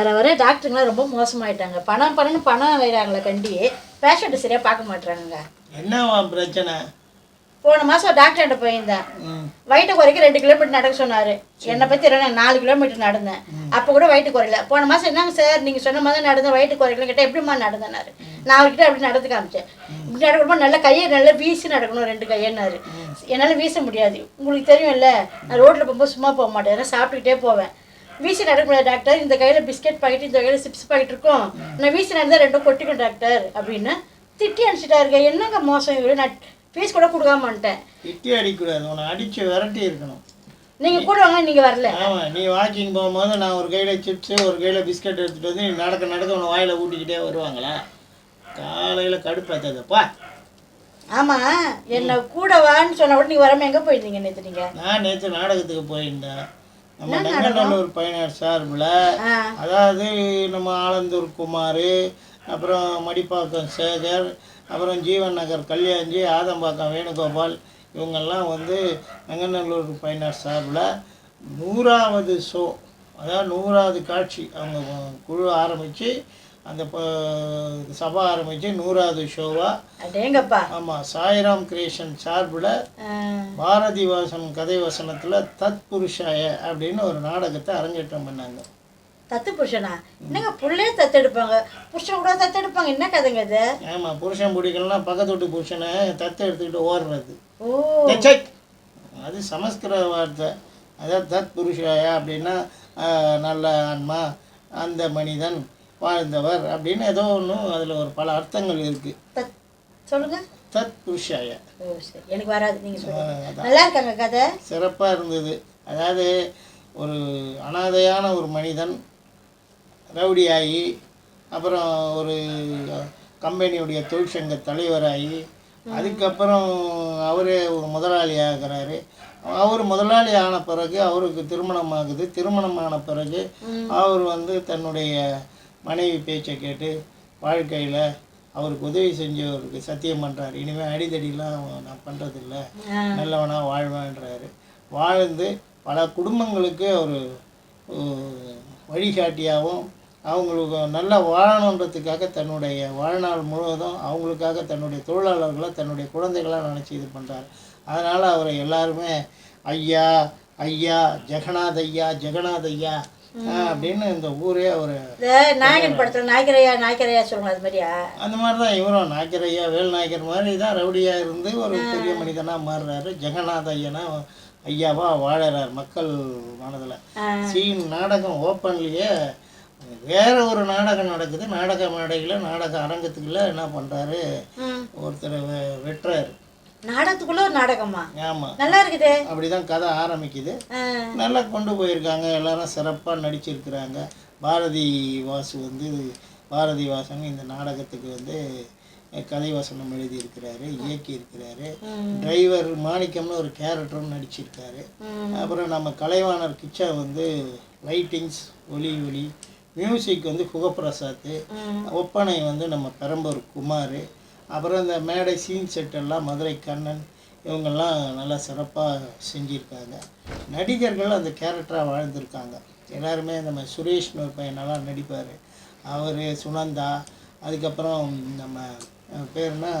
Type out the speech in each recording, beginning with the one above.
வர வர டாக்டருங்களாம் ரொம்ப மோசமாயிட்டாங்க. பணம் பணம்னு பணம் வைறாங்களே கண்டி பேஷண்ட்டு சரியாக பார்க்க மாட்றாங்க என்னவா பிரச்சனை? போன மாதம் டாக்டர்கிட்ட போயிருந்தேன். வயிற்று குறைக்க ரெண்டு கிலோமீட்டர் நடக்க சொன்னார். என்னை பற்றி ரெண்டு நாலு கிலோமீட்டர் நடந்தேன். அப்போ கூட வயிற்று குறையல. போன மாதம் என்னங்க சார் நீங்கள் சொன்ன மாதிரி நடந்தேன். வயிற்று குறைக்கல கேட்டால் எப்படிம்மா நடந்தேனாரு நான் அவர்கிட்ட அப்படி நடந்து காமிச்சேன். இப்படி நடக்கணுமா நல்லா கையை நல்லா வீசி நடக்கணும் ரெண்டு கையன்னாரு. என்னால் வீச முடியாது. உங்களுக்கு தெரியும்ல நான் ரோட்டில் போகும்போது சும்மா போக மாட்டேன். ஏன்னா சாப்பிட்டுக்கிட்டே போவேன். வீசி நடக்க முடியாது டாக்டர் இந்த கையில் பிஸ்கெட் பாக்கெட் இந்த கையில் சிப்ஸ் பாக்கெட் இருக்கும். நான் வீசி நடந்தால் ரெண்டும் கொட்டிக்கும் டாக்டர் அப்படின்னு திட்டி அனுப்பிச்சிட்டாருங்க என்னங்க மோசம் இவரு? நான் ஃபீஸ் கூட கொடுக்காம வந்துட்டேன். திட்டி அடிக்கக்கூடாது உன்னை அடித்து விரட்டி இருக்கணும். நீங்கள் கூட வாங்க நீங்கள் வரல. ஆமாம் நீ வாக்கிங் போகும்போது நான் ஒரு கையில் சிப்ஸு ஒரு கையில் பிஸ்கட் எடுத்துகிட்டு வந்து நடக்க நடக்க உன்னை வாயில் ஊட்டிக்கிட்டே வருவாங்களா? காலையில் கடுப்பாத்ததப்பா ஆமாம் என்னை கூட வான்னு சொன்ன உடனே நீங்கள் வராமல் எங்கே போயிருந்தீங்க நேற்று நீங்கள் நான் நேற்று நாடகத்துக்கு போயிருந்தேன். நம்ம நங்கநல்லூர் பயனர் சார்பில் அதாவது நம்ம ஆலந்தூர் குமார் அப்புறம் மடிப்பாக்கம் சேகர் அப்புறம் ஜீவன் நகர் கல்யாண்ஜி ஆதம்பாக்கம் வேணுகோபால் இவங்கெல்லாம் வந்து நங்கநல்லூர் பயனர் சார்பில் நூறாவது ஷோ அதாவது நூறாவது காட்சி அவங்க குழு ஆரம்பித்து அந்த சபா ஆரம்பித்து நூறாவது ஷோவாக ஆமாம் சாய்ராம் கிரியேஷன் சார்பில் ஆ, பாரதிவாசன் கதை வசனத்தில் தத் புருஷாய அப்படின்னு ஒரு நாடகத்தை அரங்கேற்றம் பண்ணாங்க. தத்து புருஷனா என்னங்க புள்ளையே தத்தெடுப்பாங்க. புருஷன் கூட தத்தெடுப்பாங்க. என்ன கதைங்க இது ஆமாம் புருஷன் பிடிக்கலன்னா பக்கத்து வீட்டு புருஷனை தத்தை எடுத்துக்கிட்டு ஓடுறது. ஓ! அது சமஸ்கிருத வார்த்தை. அதாவது தத் புருஷாய அப்படின்னா நல்ல ஆன்மா அந்த மனிதன் வாழ்ந்தவர் அப்படின்னு ஏதோ ஒன்று அதில் ஒரு பல அர்த்தங்கள் இருக்குது சொல்லுங்க. தத் புருஷாய. ஓ சரி. எனக்கு வராது. நீங்கள் சொல்லுங்க. அதான். நல்லா இருக்காங்க கதை? சிறப்பாக இருந்தது. அதாவது ஒரு அனாதையான ஒரு மனிதன் ரவுடியாகி அப்புறம் ஒரு கம்பெனியுடைய தொழிற்சங்க தலைவராகி அதுக்கப்புறம் அவரே ஒரு முதலாளி ஆகிறாரு. அவர் முதலாளி ஆன பிறகு அவருக்கு திருமணம் ஆகுது. திருமணம் ஆன பிறகு அவர் வந்து தன்னுடைய மனைவி பேச்சை கேட்டு வாழ்க்கையில் அவருக்கு உதவி செஞ்சவருக்கு சத்தியம் பண்ணுறாரு இனிமேல் அடிதடிலாம் நான் பண்ணுறதில்ல நல்லவனாக வாழ்வேன்றாரு. வாழ்ந்து பல குடும்பங்களுக்கு அவர் வழிகாட்டியாகவும் அவங்களுக்கு நல்லா வாழணுன்றதுக்காக தன்னுடைய வாழ்நாள் முழுவதும் அவங்களுக்காக தன்னுடைய தொழிலாளர்களை தன்னுடைய குழந்தைகளாக நினச்சி இது பண்ணுறாரு அதனால் அவரை எல்லாருமே ஐயா ஐயா ஜெகநாத் ஐயா ஜெகநாத் ஐயா அப்படின்னு இந்த ஊரே இந்த நாயகன் படத்தில் நாய்க்கரையா நாய்க்கரையா சொல்லுங்க அது மாதிரியா? அந்த மாதிரி தான் இவரும் நாயக்கர் ஐயா வேல் நாயக்கர் மாதிரி தான் ரவுடியாக இருந்து ஒரு பெரிய மனிதனாக மாறுறாரு. ஜெகநாத ஐயனா ஐயாவா வாழறார் மக்கள் மனதில். சீன் நாடகம் ஓப்பன்லேயே வேற ஒரு நாடகம் நடக்குது. நாடக மேடையில் நாடக அரங்கத்துக்குள்ள என்ன பண்ணுறாரு ஒருத்தர் வெட்டுறாரு. நாடகத்துக்குள்ள ஒரு நாடகமா? ஆமாம் நல்லா இருக்குதே. அப்படி தான் கதை ஆரம்பிக்குது. நல்லா கொண்டு போயிருக்காங்க. எல்லாரும் சிறப்பாக நடிச்சிருக்கிறாங்க. பாரதி வாசு வந்து பாரதி வாசன் இந்த நாடகத்துக்கு வந்து கதை வசனம் எழுதியிருக்கிறாரு இயக்கியிருக்கிறாரு. டிரைவர் மாணிக்கம்னு ஒரு கேரக்டரும் நடிச்சிருக்காரு. அப்புறம் நம்ம கலைவாணர் கிச்சா வந்து லைட்டிங்ஸ் ஒலி ஒளி மியூசிக் வந்து குகப்பிரசாத்து ம். ஒப்பனை வந்து நம்ம பெரம்பூர் குமார் அப்புறம் இந்த மேடை சீன் செட் எல்லாம் மதுரை கண்ணன் இவங்கெல்லாம் நல்லா சிறப்பாக செஞ்சுருக்காங்க. நடிகர்கள் அந்த கேரக்டராக வாழ்ந்திருக்காங்க. எல்லாருமே நம்ம சுரேஷ்னு ஒரு பையன் நல்லா நடிப்பார். அவர் சுனந்தா அதுக்கப்புறம் நம்ம பேருனா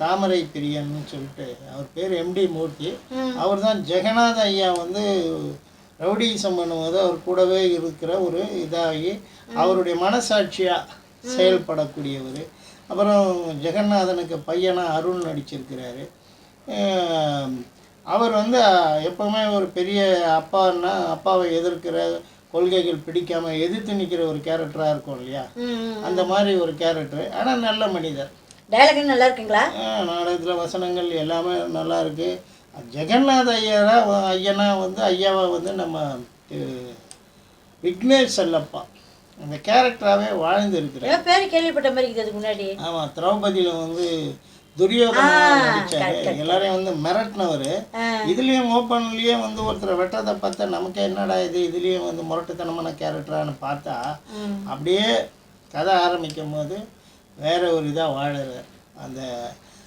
தாமரை பிரியன்னு சொல்லிட்டு அவர் பேர் எம்டி மூர்த்தி. அவர் தான் ஜெகநாத ஐயா வந்து ரவுடிசம் பண்ணும்போது அவர் கூடவே இருக்கிற ஒரு இதாகி அவருடைய மனசாட்சியாக செயல்படக்கூடியவர். அப்புறம் ஜெகநாதனுக்கு பையனா அருண் நடிச்சிருக்கிறாரு. அவர் வந்து எப்பவுமே ஒரு பெரிய அப்பான்னா அப்பாவை எதிர்க்கிற கொள்கைகள் பிடிக்காம எதிர்த்து நிற்கிற ஒரு கேரக்டராக இருக்கும் இல்லையா? அந்த மாதிரி ஒரு கேரக்டர். ஆனால் நல்ல மனிதர். டைலாக் நல்லா இருக்குங்களா? நாடகத்தில் வசனங்கள் எல்லாமே நல்லா இருக்கு. ஜெகநாத ஐயரா ஐயனா வந்து ஐயாவை வந்து நம்ம விக்னேஷ் செல்லப்பா. அந்த கேரக்டராகவே வாழ்ந்து இருக்கிறார். பேர் கேள்விப்பட்ட மாதிரி இருக்குது முன்னாடி. ஆமாம் திரௌபதியில் வந்து துரியோதனா ஆ, நடிச்சாரு. எல்லாரையும் வந்து மிரட்டினவர். இதுலேயும் ஓப்பன்லேயே வந்து ஒருத்தரை வெட்டதை பார்த்தா நமக்கு என்னடா இது? இதுலேயும் வந்து முரட்டுத்தனமான கேரக்டரான்னு பார்த்தா. அப்படியே கதை ஆரம்பிக்கும் போது வேற ஒரு இதாக வாழறார். அந்த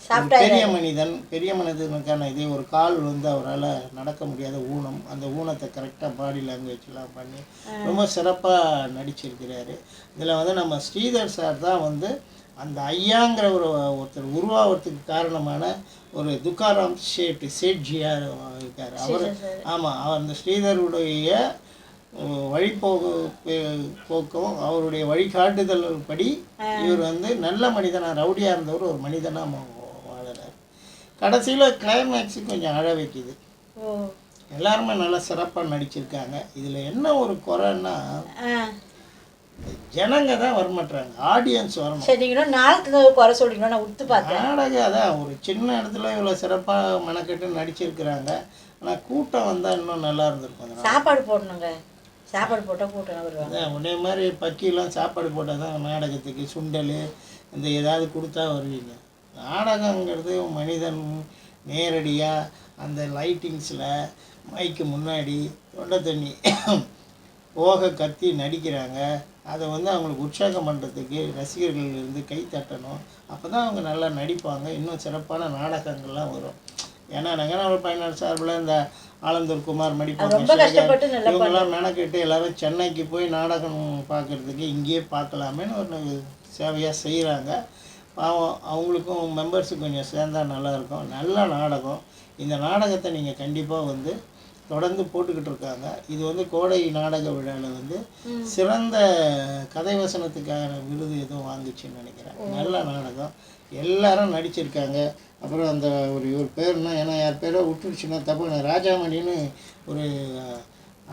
பெரிய மனிதன் பெரிய மனிதனுக்கான இதே ஒரு கால் வந்து அவரால் நடக்க முடியாத ஊனம் அந்த ஊனத்தை கரெக்டாக பாடி லாங்குவேஜ்லாம் பண்ணி ரொம்ப சிறப்பாக நடிச்சிருக்கிறாரு. இதில் வந்து நம்ம ஸ்ரீதர் சார் தான் வந்து அந்த ஐயாங்கிற ஒரு ஒருத்தர் உருவாகிறதுக்கு காரணமான ஒரு துக்காராம் ஷேட் சேட்ஜியா இருக்கார். அவர் ஆமாம் அந்த ஸ்ரீதருடைய வழிபோக்கு போக்கும் அவருடைய வழிகாட்டுதல் படி இவர் வந்து நல்ல மனிதனாக ரவுடியாக இருந்தவர் ஒரு மனிதனாக கடைசியில் கிளைமேக்ஸு கொஞ்சம் அழ வைக்குது. எல்லாருமே நல்லா சிறப்பாக நடிச்சிருக்காங்க. இதில் என்ன ஒரு குறைன்னா ஜனங்க தான் வரமாட்டாங்க ஆடியன்ஸ் வரணும். சரி நீங்க இன்னும் நாளுக்கு குறை சொல்றீங்களா? நான் உத்து பார்த்தேன். நாடகம் அதான் ஒரு சின்ன இடத்துல இவ்வளோ சிறப்பாக மெனக்கெட்டு நடிச்சிருக்கிறாங்க. ஆனால் கூட்டம் வந்தால் இன்னும் நல்லா இருந்திருக்கும். சாப்பாடு போடணுங்க. சாப்பாடு போட்டால் கூட்டம் வருவாங்க. உடனே மாதிரி பக்கிலாம் சாப்பாடு போட்டால் தான் நாடகத்துக்கு சுண்டல் இந்த ஏதாவது கொடுத்தா வருவீங்க. நாடகங்கிறது மனிதன் நேரடியாக அந்த லைட்டிங்ஸில் மைக்கு முன்னாடி தொண்டை தண்ணி போக கத்தி நடிக்கிறாங்க. அதை வந்து அவங்களுக்கு உற்சாகம் பண்ணுறதுக்கு ரசிகர்கள் இருந்து கை தட்டணும். அப்போ தான் அவங்க நல்லா நடிப்பாங்க. இன்னும் சிறப்பான நாடகங்கள்லாம் வரும். ஏன்னா நகராவல் பயனாளர் சார்பில் இந்த ஆலந்தூர் குமார் மடிப்பாங்க இவங்கெல்லாம் மெனக்கெட்டு எல்லாரும் சென்னைக்கு போய் நாடகம் பார்க்குறதுக்கு இங்கேயே பார்க்கலாமேன்னு ஒரு சேவையாக செய்கிறாங்க பாவம் அவங்களுக்கும் மெம்பர்ஸுக்கு கொஞ்சம் சேர்ந்தா நல்லாயிருக்கும். நல்ல நாடகம். இந்த நாடகத்தை நீங்கள் கண்டிப்பாக வந்து தொடர்ந்து போட்டுக்கிட்டு இருக்காங்க. இது வந்து கோடை நாடக விழாவில் வந்து சிறந்த கதை வசனத்துக்கான விருது எதுவும் வாங்குச்சுன்னு நினைக்கிறேன். நல்ல நாடகம். எல்லாரும் நடிச்சிருக்காங்க. அப்புறம் அந்த ஒரு இவர் பேர்னா ஏன்னா யார் பேரோ விட்டுருச்சுன்னா தப்பு. ராஜாமணின்னு ஒரு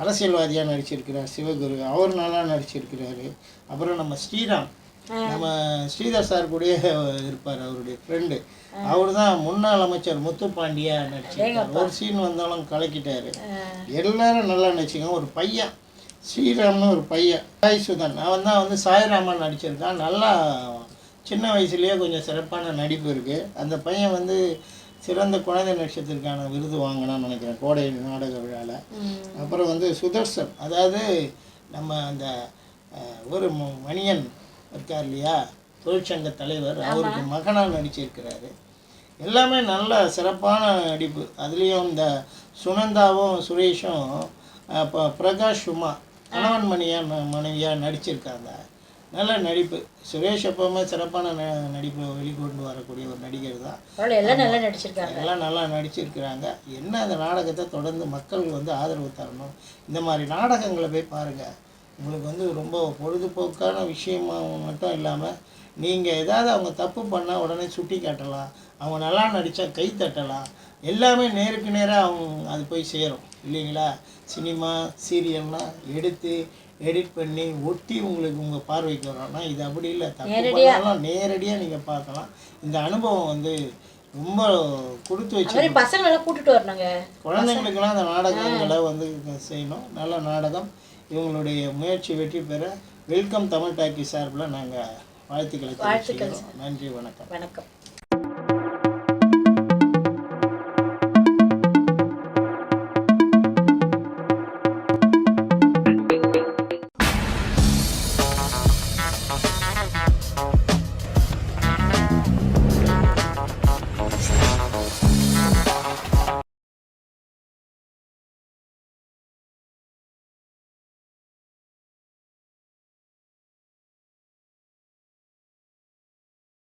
அரசியல்வாதியாக நடிச்சிருக்கிறார் சிவகுரு. அவர் நல்லா நடிச்சிருக்கிறாரு. அப்புறம் நம்ம ஸ்ரீராம். நம்ம ஸ்ரீதர் சார் கூடயே இருப்பார் அவருடைய ஃப்ரெண்டு அவர் தான் முன்னாள் அமைச்சர் முத்துப்பாண்டியா நடிச்சிருக்காரு. ஒரு சீன் வந்தாலும் கலக்கிட்டாரு. எல்லாரும் நல்லா நடிச்சிருக்காங்க. ஒரு பையன் ஸ்ரீராம்னு ஒரு பையன் சாய் சுதன் அவன் தான் வந்து சாய்ராமன் நடிச்சிருக்கான். நல்லா சின்ன வயசுலேயே கொஞ்சம் சிறப்பான நடிப்பு இருக்குது அந்த பையன் வந்து சிறந்த குழந்தை நட்சத்திற்கான விருது வாங்கினான்னு நினைக்கிறேன் கோடை நாடக விழாவில் அப்புறம் வந்து சுதர்சன். அதாவது நம்ம அந்த ஒரு மணியன் இருக்கார் இல்லையா? தொழிற்சங்க தலைவர் அவருக்கு மகனாக நடிச்சிருக்கிறாரு. எல்லாமே நல்ல சிறப்பான நடிப்பு. அதுலேயும் இந்த சுனந்தாவும் சுரேஷும் அப்போ பிரகாஷ் உமா கணவன் மணியா மனைவியாக நடிச்சிருக்காங்க. நல்ல நடிப்பு. சுரேஷ் எப்பவுமே சிறப்பான ந- நடிப்பு வெளிக்கொண்டு வரக்கூடிய ஒரு நடிகர் தான். எல்லாம் நல்லா நடிச்சிருக்காங்க. எல்லாம் நல்லா நடிச்சிருக்கிறாங்க. என்ன அந்த நாடகத்தை தொடர்ந்து மக்கள் வந்து ஆதரவு தரணும்? இந்த மாதிரி நாடகங்களை போய் பாருங்கள் உங்களுக்கு வந்து ரொம்ப பொழுதுபோக்கான விஷயமா மட்டும் இல்லாமல் நீங்கள் ஏதாவது அவங்க தப்பு பண்ணால் உடனே சுட்டி காட்டலாம். அவங்க நல்லா நடித்தா கை தட்டலாம். எல்லாமே நேருக்கு நேராக அவங்க அது போய் சேரும். இல்லைங்களா? சினிமா சீரியல்லாம் எடுத்து எடிட் பண்ணி ஒட்டி உங்களுக்கு உங்கள் பார்வைக்கு வரும். ஆனால் இது அப்படி இல்லை. தப்பு நேரடியாக நீங்கள் பார்க்கலாம். இந்த அனுபவம் வந்து ரொம்ப கொடுத்து வச்சு பசங்களை கூட்டிட்டு வரணுங்க. குழந்தைங்களுக்கெல்லாம் அந்த நாடகங்களை வந்து செய்யணும். நல்ல நாடகம். இவங்களுடைய முயற்சி வெற்றி பெற வெல்கம் தமிழ் டாக்கி சார்பில் நாங்கள் வாழ்த்துக்களை தெரிவிச்சுக்கிறோம். நன்றி வணக்கம். வணக்கம்.